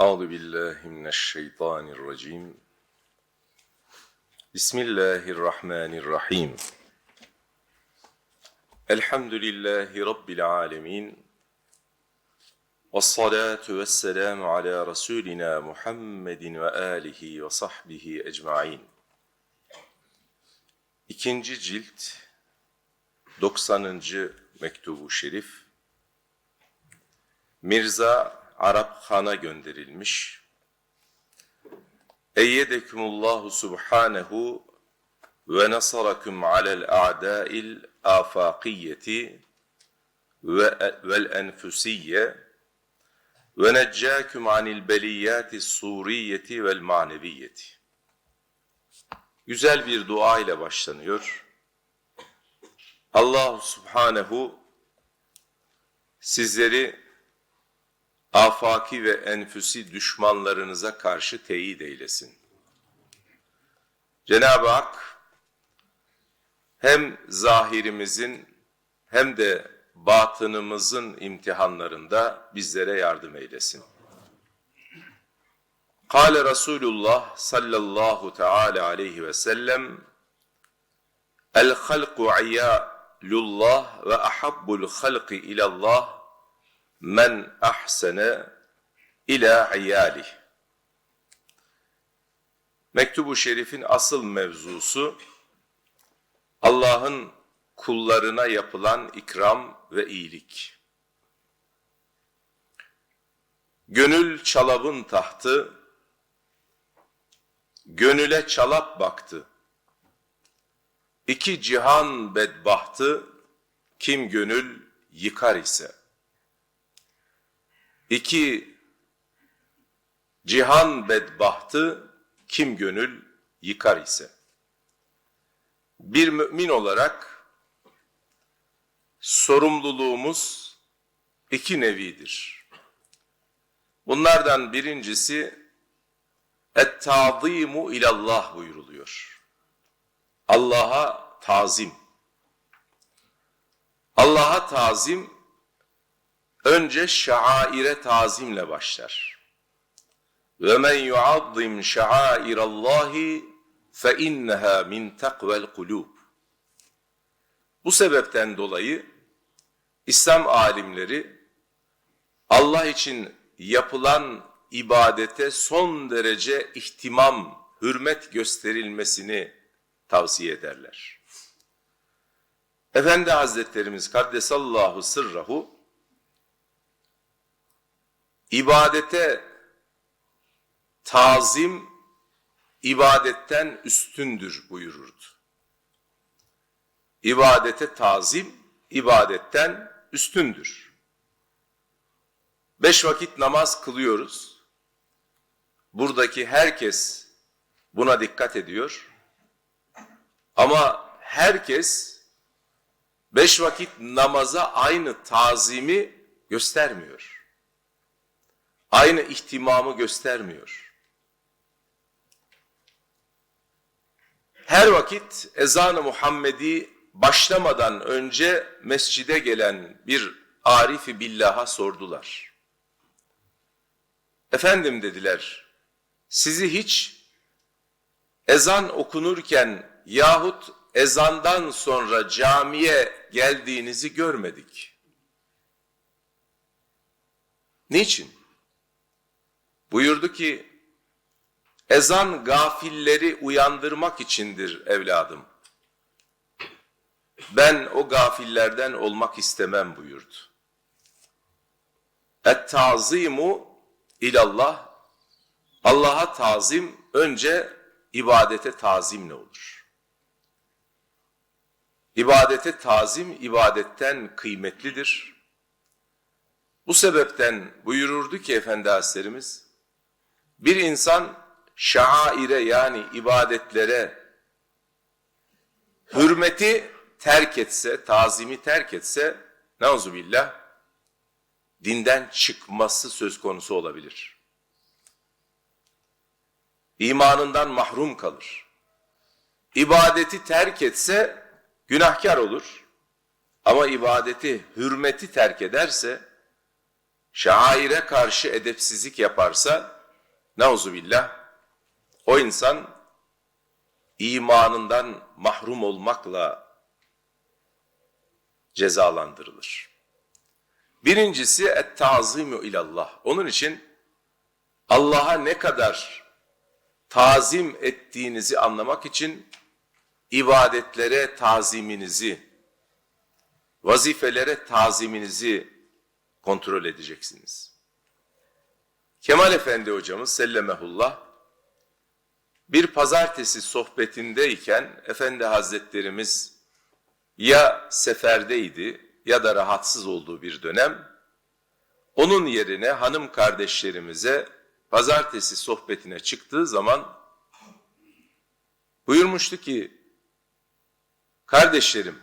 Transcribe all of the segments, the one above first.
Euzu billahi mineşşeytanirracim. Bismillahirrahmanirrahim. Elhamdülillahi rabbil alamin. Ves salatu vesselamu ala rasulina Muhammedin ve alihi ve sahbihi ecmaîn. İkinci cilt 90. mektubu şerif Mirza Arap Han'a gönderilmiş. Eyyedekumullahu subhanehu ve nasarakum alel a'da'il afakiyyeti ve vel enfusiyye ve neccakum anil beliyyati suriyeti vel maneviyeti. Güzel bir dua ile başlanıyor. Allah subhanehu sizleri afaki ve enfüsi düşmanlarınıza karşı teyit eylesin. Cenab-ı Hak hem zahirimizin hem de batınımızın imtihanlarında bizlere yardım eylesin. Kale Resulullah sallallahu teala aleyhi ve sellem El halku iyalullah ve ahabbul halki ilallah men ahsene ila iyalih. Mektubu Şerif'in asıl mevzusu Allah'ın kullarına yapılan ikram ve iyilik. Gönül çalabın tahtı, gönüle çalap baktı. İki cihan bedbahtı, kim gönül yıkar ise. İki cihan bedbahtı, kim gönül yıkar ise. Bir mümin olarak sorumluluğumuz iki nevidir. Bunlardan birincisi et-tazimu ilallah buyuruluyor. Allah'a tazim. Allah'a tazim önce şaire tazimle başlar. Ve men yuazzim şairallahi fe inneha min takvel kulub. Bu sebepten dolayı İslam alimleri Allah için yapılan ibadete son derece ihtimam, hürmet gösterilmesini tavsiye ederler. Efendi Hazretlerimiz Kaddesallahu sırrahu ibadete tazim ibadetten üstündür buyururdu. İbadete tazim ibadetten üstündür. Beş vakit namaz kılıyoruz. Buradaki herkes buna dikkat ediyor. Ama herkes beş vakit namaza aynı tazimi göstermiyor. Aynı ihtimamı göstermiyor. Her vakit ezan-ı Muhammedi başlamadan önce mescide gelen bir arifi billaha sordular. Efendim dediler, sizi hiç ezan okunurken yahut ezandan sonra camiye geldiğinizi görmedik. Niçin? Buyurdu ki, ezan gafilleri uyandırmak içindir evladım. Ben o gafillerden olmak istemem buyurdu. Et-tazimu ilallah, Allah'a tazim önce ibadete tazimle olur. İbadete tazim ibadetten kıymetlidir. Bu sebepten buyururdu ki Efendi Hazretlerimiz, bir insan şaire yani ibadetlere hürmeti terk etse, tazimi terk etse, neuzubillah, dinden çıkması söz konusu olabilir. İmanından mahrum kalır. İbadeti terk etse günahkar olur. Ama ibadeti, hürmeti terk ederse şaire karşı edepsizlik yaparsa, neuzubillah, o insan imanından mahrum olmakla cezalandırılır. Birincisi et-tazimu ilallah. Onun için Allah'a ne kadar tazim ettiğinizi anlamak için ibadetlere taziminizi, vazifelere taziminizi kontrol edeceksiniz. Kemal Efendi hocamız sellemehullah bir pazartesi sohbetindeyken Efendi Hazretlerimiz ya seferdeydi ya da rahatsız olduğu bir dönem onun yerine hanım kardeşlerimize pazartesi sohbetine çıktığı zaman buyurmuştu ki kardeşlerim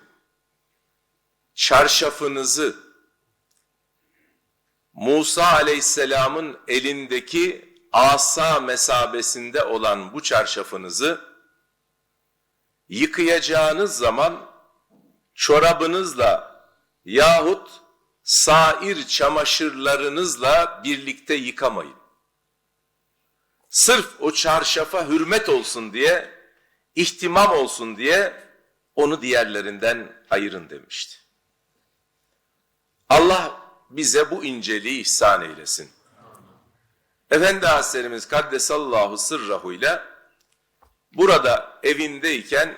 çarşafınızı Musa aleyhisselamın elindeki asa mesabesinde olan bu çarşafınızı yıkayacağınız zaman çorabınızla yahut sair çamaşırlarınızla birlikte yıkamayın. Sırf o çarşafa hürmet olsun diye, ihtimam olsun diye onu diğerlerinden ayırın demişti. Allah bize bu inceliği ihsan eylesin. Efendi Hazretlerimiz Kaddesallahu sırrahu ile burada evindeyken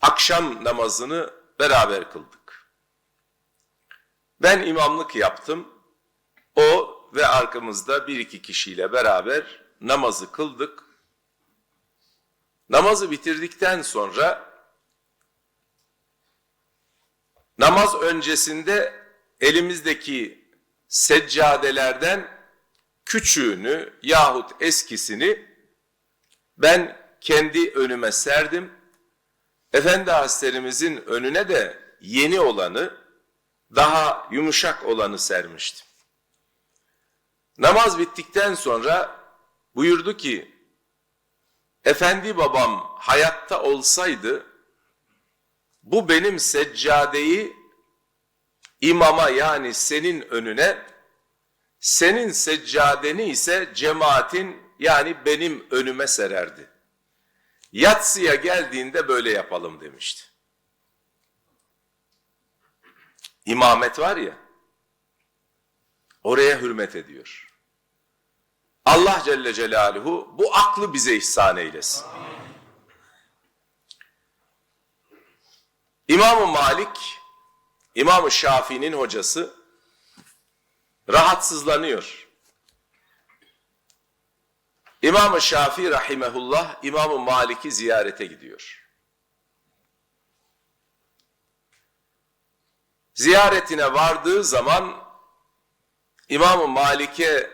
akşam namazını beraber kıldık. Ben imamlık yaptım. O ve arkamızda bir iki kişiyle beraber namazı kıldık. Namazı bitirdikten sonra namaz öncesinde elimizdeki seccadelerden küçüğünü yahut eskisini ben kendi önüme serdim. Efendi Hazretlerimizin önüne de yeni olanı, daha yumuşak olanı sermiştim. Namaz bittikten sonra buyurdu ki, Efendi babam hayatta olsaydı, bu benim seccadeyi imama yani senin önüne, senin seccadeni ise cemaatin yani benim önüme sererdi. Yatsıya geldiğinde böyle yapalım demişti. İmamet var ya, oraya hürmet ediyor. Allah Celle Celaluhu bu aklı bize ihsan eylesin. İmam-ı Malik, İmam-ı Şafii'nin hocası rahatsızlanıyor. İmam-ı Şafii rahimehullah İmam-ı Malik'i ziyarete gidiyor. Ziyaretine vardığı zaman İmam-ı Malik'e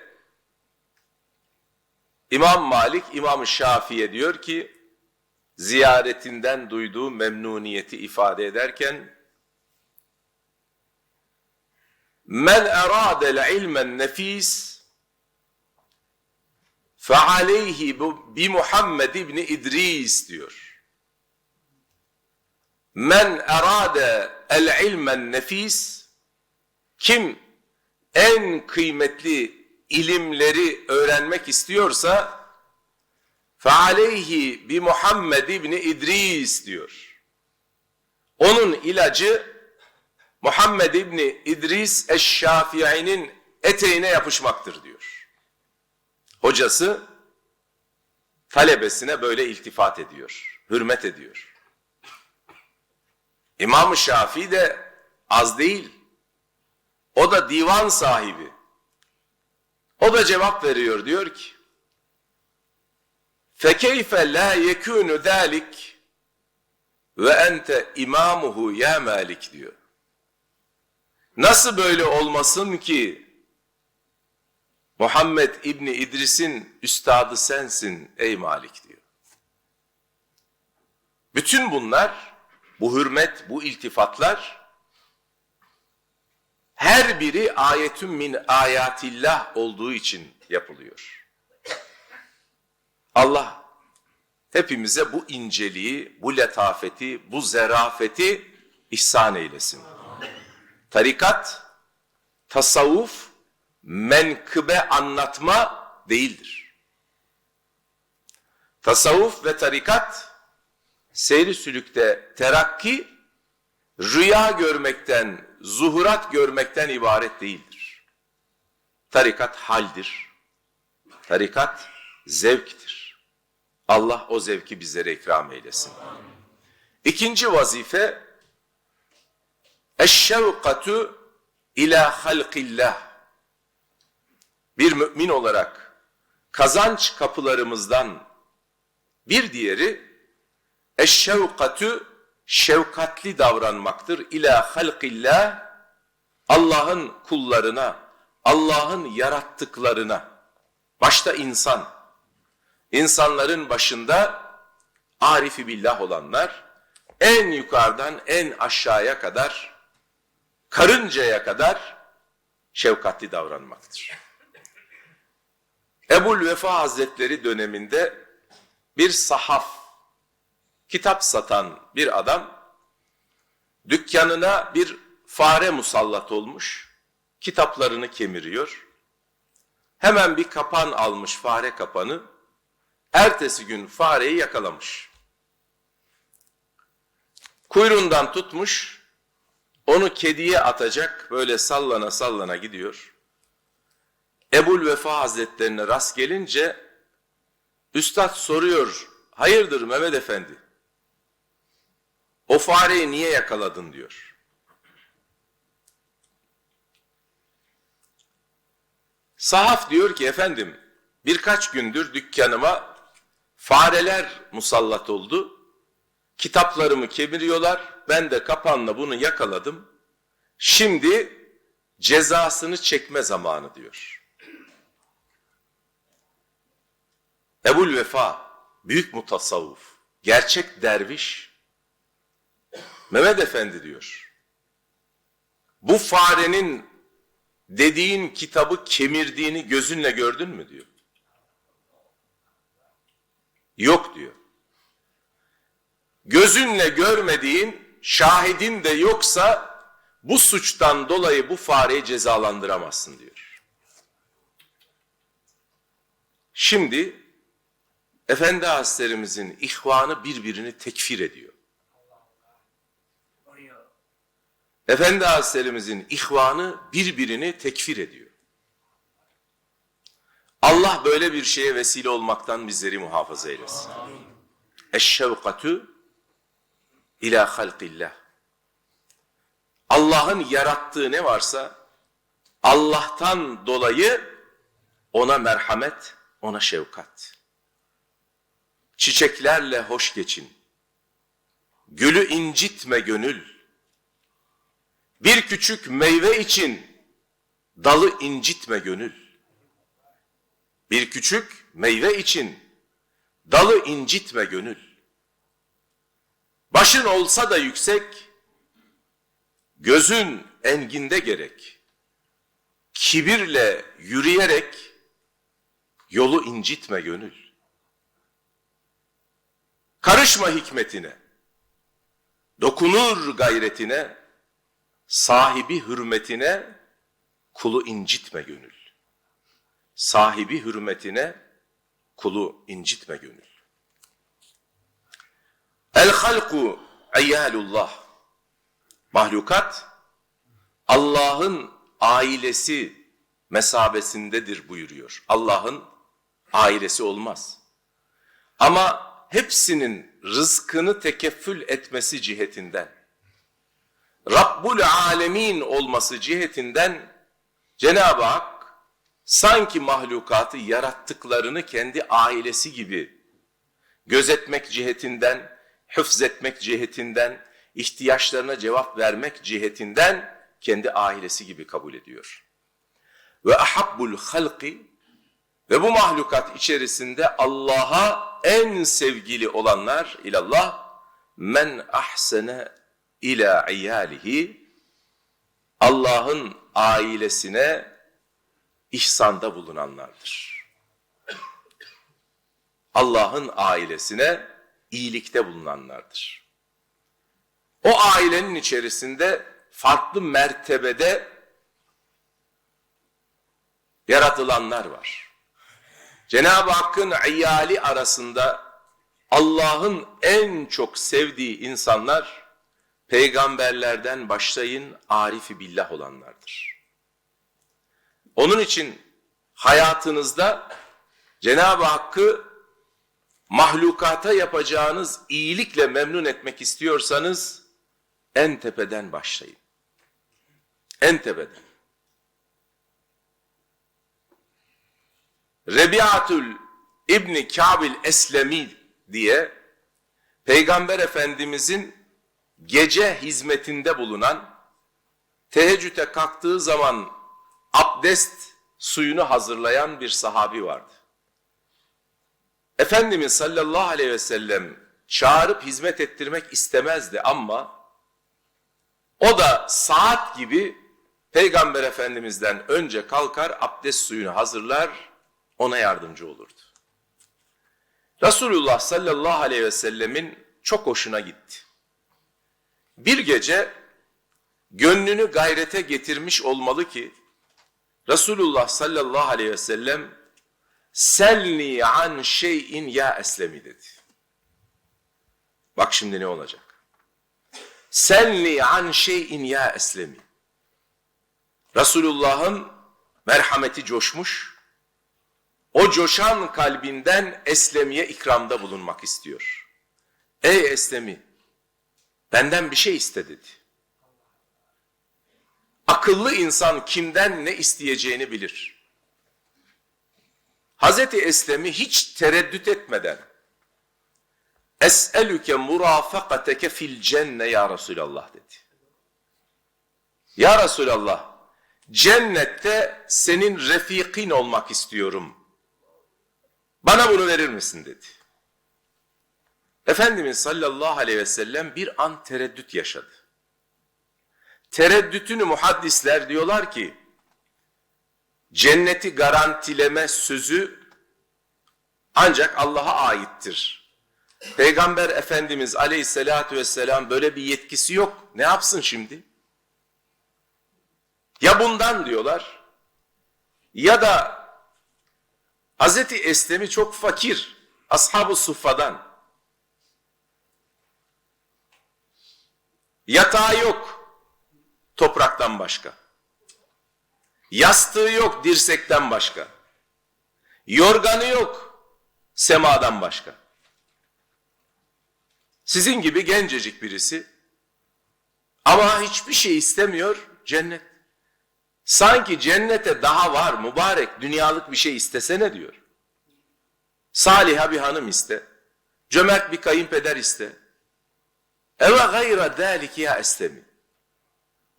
İmam Malik İmam-ı Şafii'ye diyor ki ziyaretinden duyduğu memnuniyeti ifade ederken Men eradel ilmen nefis fealeyhi bi Muhammed İbni İdris diyor. Men erade el ilmen nefis kim en kıymetli ilimleri öğrenmek istiyorsa fealeyhi bi Muhammed İbni İdris diyor. Onun ilacı Muhammed İbni İdris Eşşafii'nin eteğine yapışmaktır diyor. Hocası talebesine böyle iltifat ediyor, hürmet ediyor. İmam-ı Şafii de az değil. O da divan sahibi. O da cevap veriyor diyor ki فَكَيْفَ لَا يَكُونُ ذَٰلِكِ ve ente imamuhu ya Malik diyor. Nasıl böyle olmasın ki Muhammed İbni İdris'in üstadı sensin ey Malik diyor. Bütün bunlar, bu hürmet, bu iltifatlar her biri ayetün min ayatillah olduğu için yapılıyor. Allah hepimize bu inceliği, bu letafeti, bu zerafeti ihsan eylesin. Tarikat, tasavvuf menkıbe anlatma değildir. Tasavvuf ve tarikat seyri sülükte terakki rüya görmekten, zuhurat görmekten ibaret değildir. Tarikat haldir. Tarikat zevktir. Allah o zevki bizlere ikram eylesin. İkinci vazife eşşevkatu ila halqillah. Bir mümin olarak kazanç kapılarımızdan bir diğeri eşşevkatu şefkatli davranmaktır. İla halqillah Allah'ın kullarına, Allah'ın yarattıklarına, başta insan, insanların başında arifi billah olanlar, en yukarıdan en aşağıya kadar, karıncaya kadar şefkatli davranmaktır. Ebul Vefa Hazretleri döneminde bir sahaf, kitap satan bir adam dükkanına bir fare musallat olmuş, kitaplarını kemiriyor. Hemen bir kapan almış fare kapanı, ertesi gün fareyi yakalamış. Kuyruğundan tutmuş, onu kediye atacak, böyle sallana sallana gidiyor. Ebul Vefa Hazretlerine rast gelince, Üstad soruyor, hayırdır Mehmet Efendi? O fareyi niye yakaladın diyor. Sahaf diyor ki efendim birkaç gündür dükkanıma fareler musallat oldu. Kitaplarımı kemiriyorlar. Ben de kapanla bunu yakaladım. Şimdi cezasını çekme zamanı diyor. Ebul Vefa, büyük mutasavvuf, gerçek derviş, Mehmet Efendi diyor. Bu farenin dediğin kitabı kemirdiğini gözünle gördün mü diyor. Yok diyor. Gözünle görmediğin şahidin de yoksa bu suçtan dolayı bu fareyi cezalandıramazsın diyor. Şimdi Efendi Hazretlerimizin ihvanı birbirini tekfir ediyor. Efendi Hazretlerimizin ihvanı birbirini tekfir ediyor. Allah böyle bir şeye vesile olmaktan bizleri muhafaza eylesin. Eşşevkatü ila halqillah. Allah'ın yarattığı ne varsa Allah'tan dolayı ona merhamet, ona şefkat. Çiçeklerle hoş geçin. Gülü incitme gönül. Bir küçük meyve için dalı incitme gönül. Bir küçük meyve için dalı incitme gönül. Başın olsa da yüksek, gözün enginde gerek. Kibirle yürüyerek yolu incitme gönül. Karışma hikmetine, dokunur gayretine, sahibi hürmetine kulu incitme gönül. Sahibi hürmetine kulu incitme gönül. El halku eyyalullah. Mahlukat Allah'ın ailesi mesabesindedir buyuruyor. Allah'ın ailesi olmaz. Ama hepsinin rızkını tekeffül etmesi cihetinden Rabbul Alemin olması cihetinden Cenab-ı Hak sanki mahlukatı yarattıklarını kendi ailesi gibi gözetmek cihetinden, hıfzetmek cihetinden, ihtiyaçlarına cevap vermek cihetinden kendi ailesi gibi kabul ediyor. Ve ahabbul halqi ve bu mahlukat içerisinde Allah'a en sevgili olanlar ilallah men ahsene ila iyalihi Allah'ın ailesine ihsanda bulunanlardır. Allah'ın ailesine iyilikte bulunanlardır. O ailenin içerisinde farklı mertebede yaratılanlar var. Cenab-ı Hakk'ın iyali arasında Allah'ın en çok sevdiği insanlar peygamberlerden başlayın arifi billah olanlardır. Onun için hayatınızda Cenab-ı Hakk'ı mahlukata yapacağınız iyilikle memnun etmek istiyorsanız en tepeden başlayın. En tepeden. Rebiatül İbni Kabil Eslemi diye Peygamber Efendimizin gece hizmetinde bulunan teheccüde kalktığı zaman abdest suyunu hazırlayan bir sahabi vardı. Efendimiz sallallahu aleyhi ve sellem çağırıp hizmet ettirmek istemezdi ama o da saat gibi Peygamber Efendimiz'den önce kalkar abdest suyunu hazırlar ona yardımcı olurdu. Resulullah sallallahu aleyhi ve sellemin çok hoşuna gitti. Bir gece gönlünü gayrete getirmiş olmalı ki Resulullah sallallahu aleyhi ve sellem selni an şeyin ya eslemi dedi. Bak şimdi ne olacak? Selni an şeyin ya eslemi. Resulullah'ın merhameti coşmuş. O coşan kalbinden Eslemi'ye ikramda bulunmak istiyor. Ey Eslemi, benden bir şey iste dedi. Akıllı insan kimden ne isteyeceğini bilir. Hazreti Eslem'i hiç tereddüt etmeden Es'elüke murafakateke fil cenne ya Resulallah dedi. Ya Resulallah cennette senin refikin olmak istiyorum. Bana bunu verir misin dedi. Efendimiz sallallahu aleyhi ve sellem bir an tereddüt yaşadı. Tereddütünü muhaddisler diyorlar ki cenneti garantileme sözü ancak Allah'a aittir. Peygamber Efendimiz aleyhissalatü vesselam böyle bir yetkisi yok. Ne yapsın şimdi? Ya bundan diyorlar ya da Hazreti Eslem'i çok fakir, ashab-ı suffadan. Yatağı yok topraktan başka. Yastığı yok dirsekten başka. Yorganı yok semadan başka. Sizin gibi gencecik birisi ama hiçbir şey istemiyor cennet. Sanki cennete daha var mübarek dünyalık bir şey istesene diyor. Saliha bir hanım iste. Cömert bir kayınpeder iste. Eve gayra dâlik ya eslemi.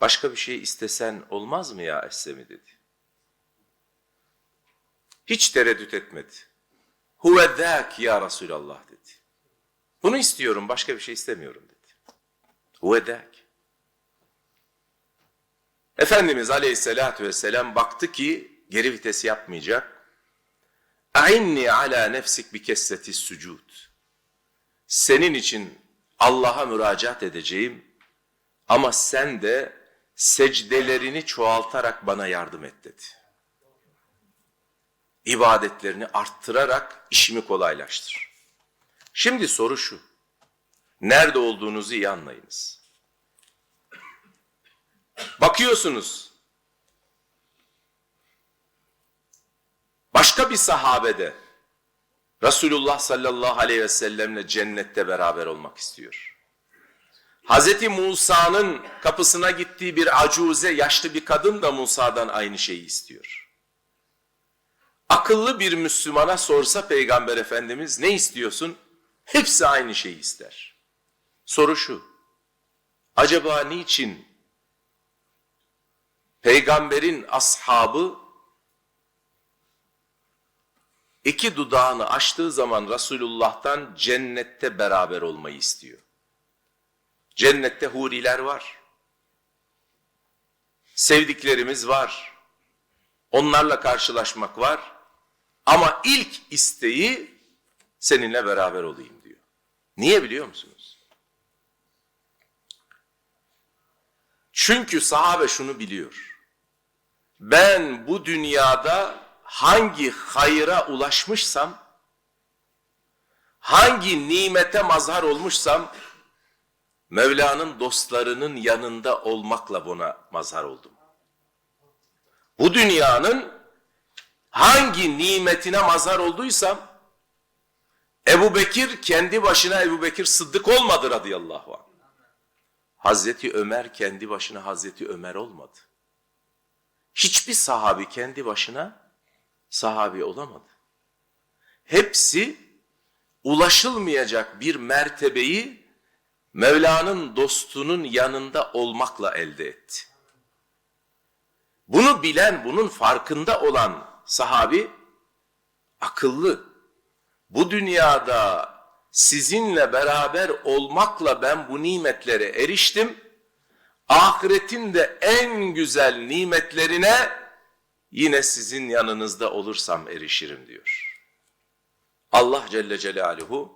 Başka bir şey istesen olmaz mı ya eslemi dedi. Hiç tereddüt etmedi. Huve zâk ya Resulallah dedi. Bunu istiyorum başka bir şey istemiyorum dedi. Huve zâk. Efendimiz aleyhissalatü vesselam baktı ki geri vites yapmayacak. A'inni ala nefsik bi kesseti sucud. Senin için Allah'a müracaat edeceğim ama sen de secdelerini çoğaltarak bana yardım et dedi. İbadetlerini arttırarak işimi kolaylaştır. Şimdi soru şu. Nerede olduğunuzu iyi anlayınız. Bakıyorsunuz. Başka bir sahabede Resulullah sallallahu aleyhi ve sellemle cennette beraber olmak istiyor. Hazreti Musa'nın kapısına gittiği bir acuze yaşlı bir kadın da Musa'dan aynı şeyi istiyor. Akıllı bir Müslümana sorsa Peygamber Efendimiz ne istiyorsun? Hepsi aynı şeyi ister. Soru şu. Acaba niçin peygamberin ashabı iki dudağını açtığı zaman Resulullah'tan cennette beraber olmayı istiyor. Cennette huriler var. Sevdiklerimiz var. Onlarla karşılaşmak var. Ama ilk isteği seninle beraber olayım diyor. Niye biliyor musunuz? Çünkü sahabe şunu biliyor. Ben bu dünyada hangi hayıra ulaşmışsam, hangi nimete mazhar olmuşsam, Mevla'nın dostlarının yanında olmakla buna mazhar oldum. Bu dünyanın hangi nimetine mazhar olduysam, Ebu Bekir kendi başına Ebu Bekir Sıddık olmadı radıyallahu anh. Hazreti Ömer kendi başına Hazreti Ömer olmadı. Hiçbir sahabi kendi başına sahabi olamadı. Hepsi ulaşılmayacak bir mertebeyi Mevla'nın dostunun yanında olmakla elde etti. Bunu bilen, bunun farkında olan sahabi akıllı. Bu dünyada sizinle beraber olmakla ben bu nimetlere eriştim. Ahiretin de en güzel nimetlerine yine sizin yanınızda olursam erişirim diyor. Allah Celle Celaluhu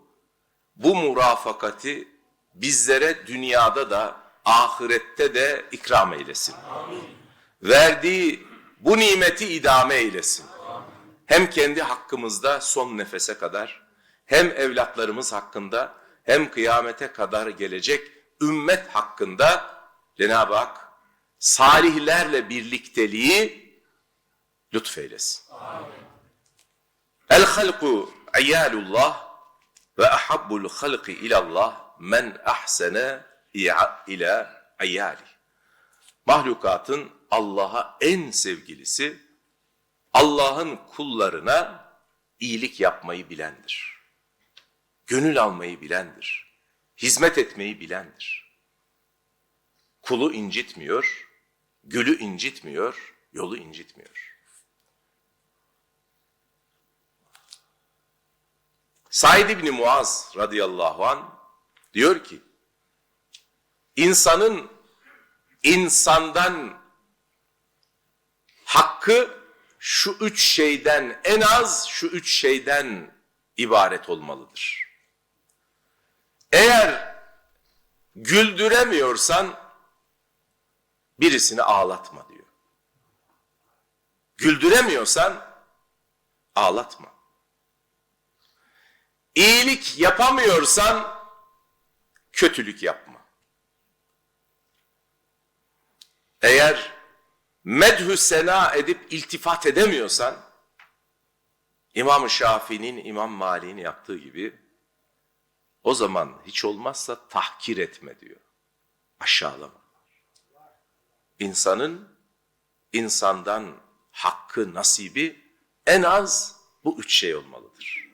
bu murafakati bizlere dünyada da ahirette de ikram eylesin. Verdiği bu nimeti idame eylesin. Hem kendi hakkımızda son nefese kadar hem evlatlarımız hakkında hem kıyamete kadar gelecek ümmet hakkında Cenab-ı Hak salihlerle birlikteliği lütfeylesin. El halku iyalullah ve ahabbul halqi ilallah men ahsene ila iyali. Mahlukatın Allah'a en sevgilisi Allah'ın kullarına iyilik yapmayı bilendir. Gönül almayı bilendir. Hizmet etmeyi bilendir. Kulu incitmiyor, gülü incitmiyor, yolu incitmiyor. Said İbni Muaz radıyallahu an diyor ki, insanın insandan hakkı şu üç şeyden en az şu üç şeyden ibaret olmalıdır. Eğer güldüremiyorsan birisini ağlatma diyor. Güldüremiyorsan ağlatma. İyilik yapamıyorsan kötülük yapma. Eğer medhü sena edip iltifat edemiyorsan İmam Şafii'nin İmam Malik'in yaptığı gibi o zaman hiç olmazsa tahkir etme diyor. Aşağılama. İnsanın insandan hakkı, nasibi en az bu üç şey olmalıdır.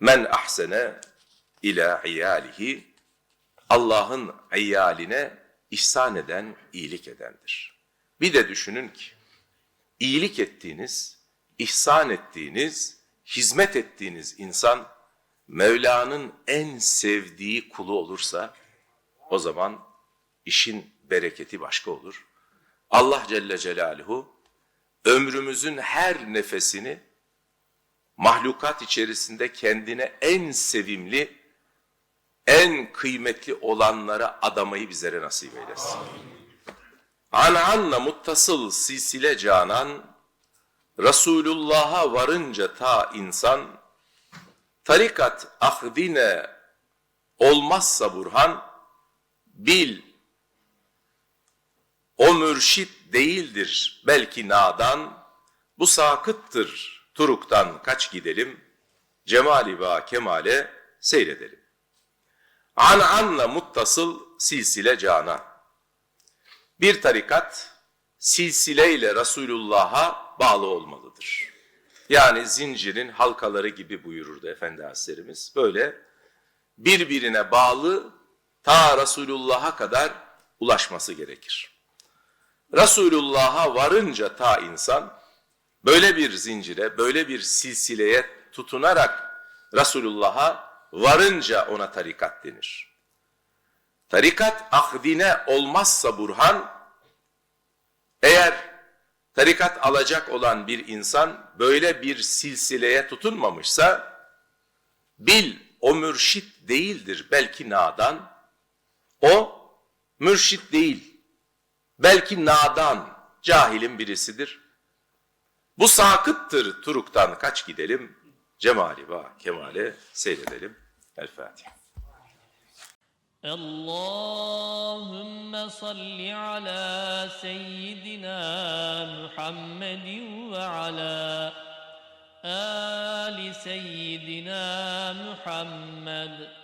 Men ahsene ila iyalihi Allah'ın iyaline ihsan eden, iyilik edendir. Bir de düşünün ki iyilik ettiğiniz, ihsan ettiğiniz, hizmet ettiğiniz insan Mevla'nın en sevdiği kulu olursa o zaman işin bereketi başka olur. Allah Celle Celaluhu ömrümüzün her nefesini mahlukat içerisinde kendine en sevimli, en kıymetli olanlara adamayı bizlere nasip eylesin. An'anla muttasıl silsile canan, Resulullah'a varınca ta insan, tarikat ahdine olmazsa burhan, bil o mürşit değildir belki nadan, bu sakıttır turuktan kaç gidelim, cemali ve kemale seyredelim. An anla muttasıl silsile cana. Bir tarikat silsileyle Resulullah'a bağlı olmalıdır. Yani zincirin halkaları gibi buyururdu Efendi Hazretlerimiz. Böyle birbirine bağlı ta Resulullah'a kadar ulaşması gerekir. Resulullah'a varınca ta insan böyle bir zincire, böyle bir silsileye tutunarak Resulullah'a varınca ona tarikat denir. Tarikat ahdine olmazsa burhan, eğer tarikat alacak olan bir insan böyle bir silsileye tutunmamışsa, bil o mürşit değildir belki nadan, o mürşit değil, belki nadan, cahilin birisidir. Bu sakıttır turuktan kaç gidelim, cemali va kemale seyredelim. El Fatiha. اللهم صل على سيدنا محمد وعلى آل سيدنا محمد